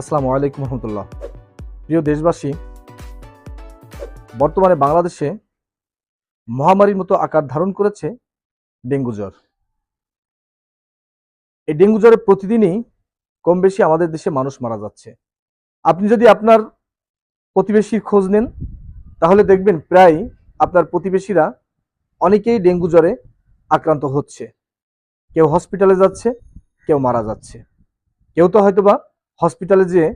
আসসালামু আলাইকুম রহমতুল্লাহ। প্রিয় দেশবাসী, বর্তমানে বাংলাদেশে মহামারীর মতো আকার ধারণ করেছে ডেঙ্গু জ্বর। এই ডেঙ্গু জ্বরে প্রতিদিনই কম বেশি আমাদের দেশে মানুষ মারা যাচ্ছে। আপনি যদি আপনার প্রতিবেশীর খোঁজ নেন, তাহলে দেখবেন প্রায় আপনার প্রতিবেশীরা অনেকেই ডেঙ্গু জ্বরে আক্রান্ত হচ্ছে। কেউ হসপিটালে যাচ্ছে, কেউ মারা যাচ্ছে। কেউ তো হয়তোবা হসপিটালে যেয়ে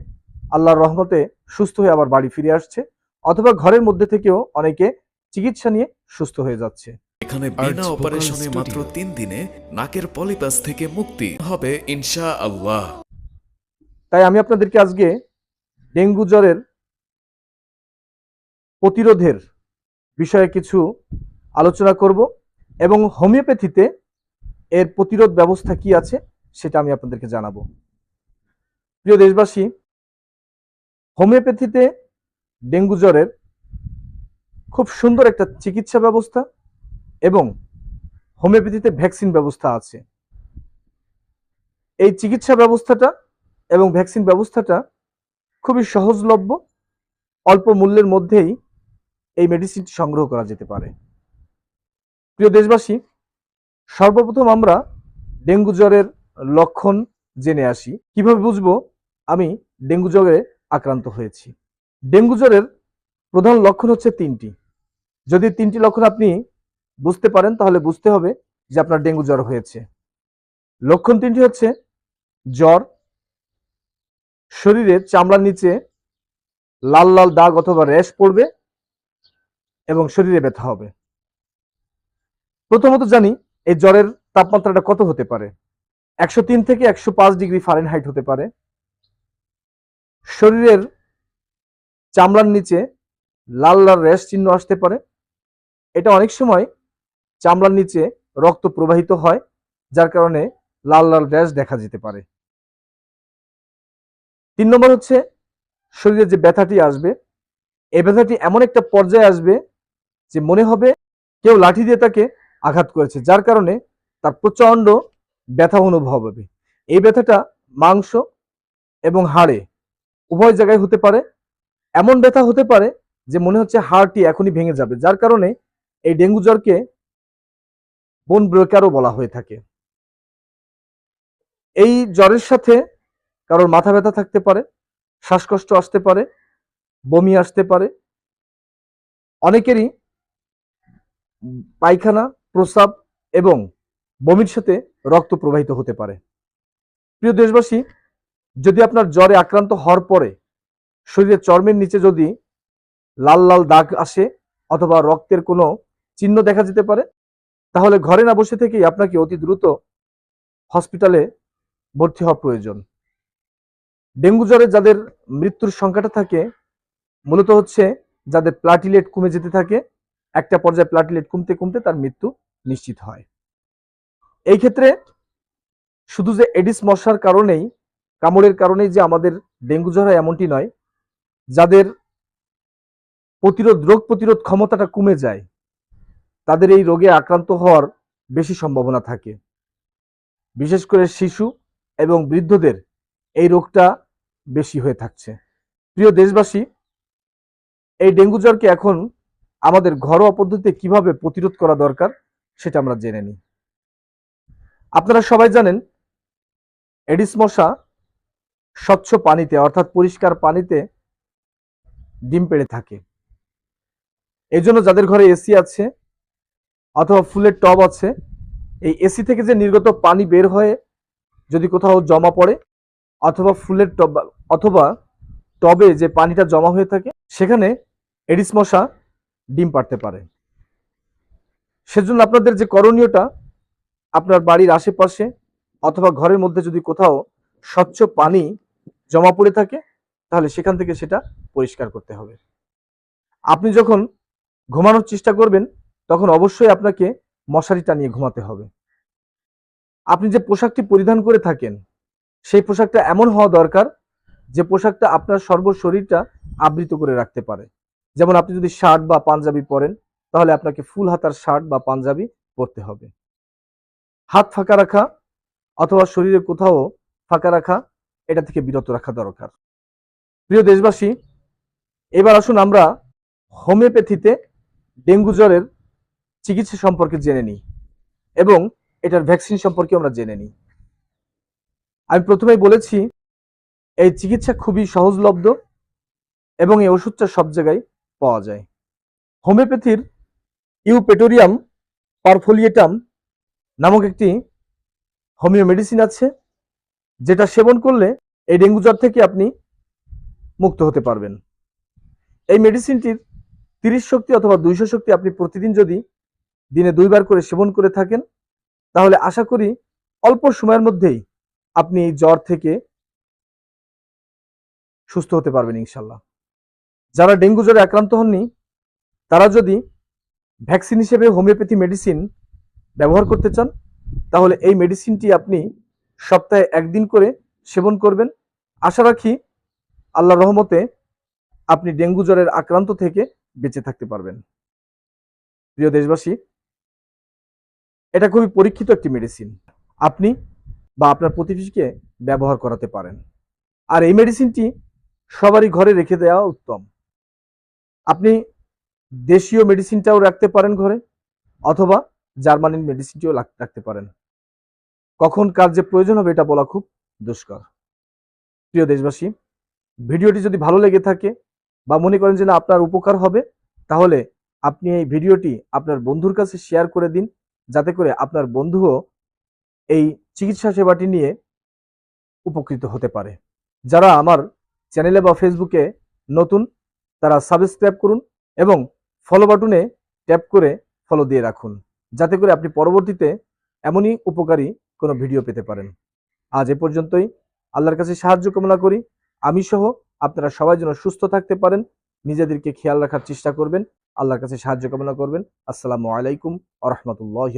আল্লাহর রহমতে সুস্থ হয়ে আবার বাড়ি ফিরে আসছে অথবা ঘরের মধ্যে থেকেও অনেকে চিকিৎসা নিয়ে সুস্থ হয়ে যাচ্ছে। এখানে বিনা অপারেশনে মাত্র তিন দিনে নাকের পলিপাস থেকে মুক্তি হবে ইনশা আল্লাহ তাই আমি আপনাদেরকে আজকে ডেঙ্গু জ্বরের প্রতিরোধের বিষয়ে কিছু আলোচনা করব এবং হোমিওপ্যাথিতে এর প্রতিরোধ ব্যবস্থা কি আছে সেটা আমি আপনাদেরকে জানাব। প্রিয় দেশবাসী, হোমিওপ্যাথিতে ডেঙ্গু জ্বরের খুব সুন্দর একটা চিকিৎসা ব্যবস্থা এবং হোমিওপ্যাথিতে ভ্যাকসিন ব্যবস্থা আছে। এই চিকিৎসা ব্যবস্থাটা এবং ভ্যাকসিন ব্যবস্থাটা খুবই সহজলভ্য, অল্প মূল্যের মধ্যেই এই মেডিসিনটি সংগ্রহ করা যেতে পারে। প্রিয় দেশবাসী, সর্বপ্রথম আমরা ডেঙ্গু জ্বরের লক্ষণ জেনে আসি। কীভাবে বুঝব? আমি ডেঙ্গু জ্বরে আক্রান্ত হয়েছি। ডেঙ্গু জ্বরের প্রধান লক্ষণ হচ্ছে তিনটি। যদি তিনটি লক্ষণ আপনি বুঝতে পারেন, তাহলে বুঝতে হবে যে আপনার ডেঙ্গু জ্বর হয়েছে। লক্ষণ তিনটি হচ্ছে, জ্বর, শরীরে চামড়ার নিচে লাল লাল দাগ অথবা র্যাশ পড়বে এবং শরীরে ব্যথা হবে। প্রথমত জানি, এই জ্বরের তাপমাত্রাটা কত হতে পারে। একশো তিন থেকে একশো পাঁচ ডিগ্রি ফারেনহাইট হতে পারে। শরীরের চামড়ার নিচে লাল লাল র্যাশ চিহ্ন আসতে পারে। এটা অনেক সময় চামড়ার নিচে রক্ত প্রবাহিত হয়, যার কারণে লাল লাল র্যাশ দেখা যেতে পারে। তিন নম্বর হচ্ছে শরীরে যে ব্যথাটি আসবে, এই ব্যথাটি এমন একটা পর্যায়ে আসবে যে মনে হবে কেউ লাঠি দিয়ে তাকে আঘাত করেছে, যার কারণে তার প্রচণ্ড ব্যথা অনুভব হবে। এই ব্যথাটা মাংস এবং হাড়ে উভয় জায়গায় হতে পারে। এমন ব্যথা হতে পারে যে মনে হচ্ছে হাড়টি এখনই ভেঙে যাবে, যার কারণে এই ডেঙ্গু জ্বরকে বোন ব্রেকারও বলা হয়ে থাকে। এই জ্বরের সাথে কারোর মাথা ব্যথা থাকতে পারে, শ্বাসকষ্ট আসতে পারে, বমি আসতে পারে। অনেকেরই পায়খানা, প্রস্রাব এবং বমির সাথে রক্ত প্রবাহিত হতে পারে। প্রিয় দেশবাসী, যদি আপনার জ্বরে আক্রান্ত হওয়ার পরে শরীরের চর্মের নিচে যদি লাল লাল দাগ আসে অথবা রক্তের কোনো চিহ্ন দেখা যেতে পারে, তাহলে ঘরে না বসে থেকেই আপনাকে অতি দ্রুত হসপিটালে ভর্তি হওয়া প্রয়োজন। ডেঙ্গু জ্বরে যাদের মৃত্যুর সংখ্যাটা থাকে, মূলত হচ্ছে যাদের প্লাটিলেট কমে যেতে থাকে, একটা পর্যায়ে প্লাটিলেট কমতে কমতে তার মৃত্যু নিশ্চিত হয়। এই ক্ষেত্রে শুধু যে এডিস মশার কারণেই, কামড়ের কারণেই যে আমাদের ডেঙ্গু জ্বর এমনটি নয়, যাদের প্রতিরোধ, রোগ প্রতিরোধ ক্ষমতাটা কমে যায়, তাদের এই রোগে আক্রান্ত হওয়ার বেশি সম্ভাবনা থাকে। বিশেষ করে শিশু এবং বৃদ্ধদের এই রোগটা বেশি হয়ে থাকছে। প্রিয় দেশবাসী, এই ডেঙ্গু জ্বরকে এখন আমাদের ঘরোয়া পদ্ধতিতে কীভাবে প্রতিরোধ করা দরকার, সেটা আমরা জেনে নিই। আপনারা সবাই জানেন, এডিস মশা স্বচ্ছ পানিতে, অর্থাৎ পরিষ্কার পানিতে ডিম পেড়ে থাকে। এই জন্য যাদের ঘরে এসি আছে অথবা ফুলের টব আছে, এই এসি থেকে যে নির্গত পানি বের হয়ে, যদি কোথাও জমা পড়ে, অথবা ফুলের টব, অথবা টবে যে পানিটা জমা হয়ে থাকে, সেখানে এডিস মশা ডিম পাড়তে পারে। সেজন্য আপনাদের যে করণীয়টা আপনার বাড়ির আশেপাশে অথবা ঘরের মধ্যে যদি কোথাও স্বচ্ছ পানি জমা পড়ে থাকে, তাহলে সেখান থেকে সেটা পরিষ্কার করতে হবে। আপনি যখন ঘুমানোর চেষ্টা করবেন, তখন অবশ্যই আপনাকে মশারি টানিয়ে ঘুমাতে হবে। আপনি যে পোশাকটি পরিধান করে থাকেন, সেই পোশাকটা এমন হওয়া দরকার যে পোশাকটা আপনার সর্ব শরীরটা আবৃত করে রাখতে পারে। যেমন আপনি যদি শার্ট বা পাঞ্জাবি পরেন, তাহলে আপনাকে ফুল হাতার শার্ট বা পাঞ্জাবি পরতে হবে। হাত ফাঁকা রাখা অথবা শরীরে কোথাও ফাঁকা রাখা, এটা থেকে বিরত রাখা দরকার। প্রিয় দেশবাসী, এবার আসুন আমরা হোমিওপ্যাথিতে ডেঙ্গু জ্বরের চিকিৎসা সম্পর্কে জেনে নিই এবং এটার ভ্যাকসিন সম্পর্কে আমরা জেনে নিই। আমি প্রথমেই বলেছি, এই চিকিৎসা খুবই সহজলব্ধ এবং এই ওষুধটা সব জায়গায় পাওয়া যায়। হোমিওপ্যাথির ইউপেটোরিয়াম পারফোলিয়েটাম নামক একটি হোমিও মেডিসিন আছে, যেটা সেবন করলে এই ডেঙ্গু জ্বর থেকে আপনি মুক্ত হতে পারবেন। এই মেডিসিনটির তিরিশ শক্তি অথবা দুইশো শক্তি আপনি প্রতিদিন যদি দিনে দুইবার করে সেবন করে থাকেন, তাহলে আশা করি অল্প সময়ের মধ্যেই আপনি এই জ্বর থেকে সুস্থ হতে পারবেন ইনশাল্লাহ যারা ডেঙ্গু জ্বরে আক্রান্ত হননি, তারা যদি ভ্যাকসিন হিসেবে হোমিওপ্যাথি মেডিসিন ব্যবহার করতে চান, তাহলে এই মেডিসিনটি আপনি সপ্তাহে একদিন করে সেবন করবেন। আশা রাখি আল্লাহ রহমতে আপনি ডেঙ্গু জ্বরের আক্রান্ত থেকে বেঁচে থাকতে পারবেন। প্রিয় দেশবাসী, এটা খুবই পরীক্ষিত একটি মেডিসিন আপনি বা আপনার প্রতিবেশীকে ব্যবহার করাতে পারেন। আর এই মেডিসিনটি সবারই ঘরে রেখে দেওয়া উত্তম। আপনি দেশীয় মেডিসিনটাও রাখতে পারেন ঘরে, অথবা জার্মানির মেডিসিনটিও রাখতে পারেন। কখন কার যে প্রয়োজন হবে এটা বলা খুব দুষ্কর। প্রিয় দেশবাসী, ভিডিওটি যদি ভালো লেগে থাকে বা মনে করেন যে না, আপনার উপকার হবে, তাহলে আপনি এই ভিডিওটি আপনার বন্ধুর কাছে শেয়ার করে দিন, যাতে করে আপনার বন্ধুও এই চিকিৎসা সেবাটি নিয়ে উপকৃত হতে পারে। যারা আমার চ্যানেলে বা ফেসবুকে নতুন, তারা সাবস্ক্রাইব করুন এবং ফলো বাটনে ট্যাপ করে ফলো দিয়ে রাখুন। যাতে করে আপনি পরবর্তীতে এমনই উপকারী কোনো ভিডিও পেতে পারেন। আজ এ পর্যন্তই। আল্লাহর কাছে সাহায্য কামনা করি। আমি সহ আপনারা সবাই যেন সুস্থ থাকতে পারেন, নিজেদেরকে খেয়াল রাখার চেষ্টা করবেন, আল্লাহর কাছে সাহায্য কামনা করবেন। আসসালামু আলাইকুম আ রহমতুল্লাহ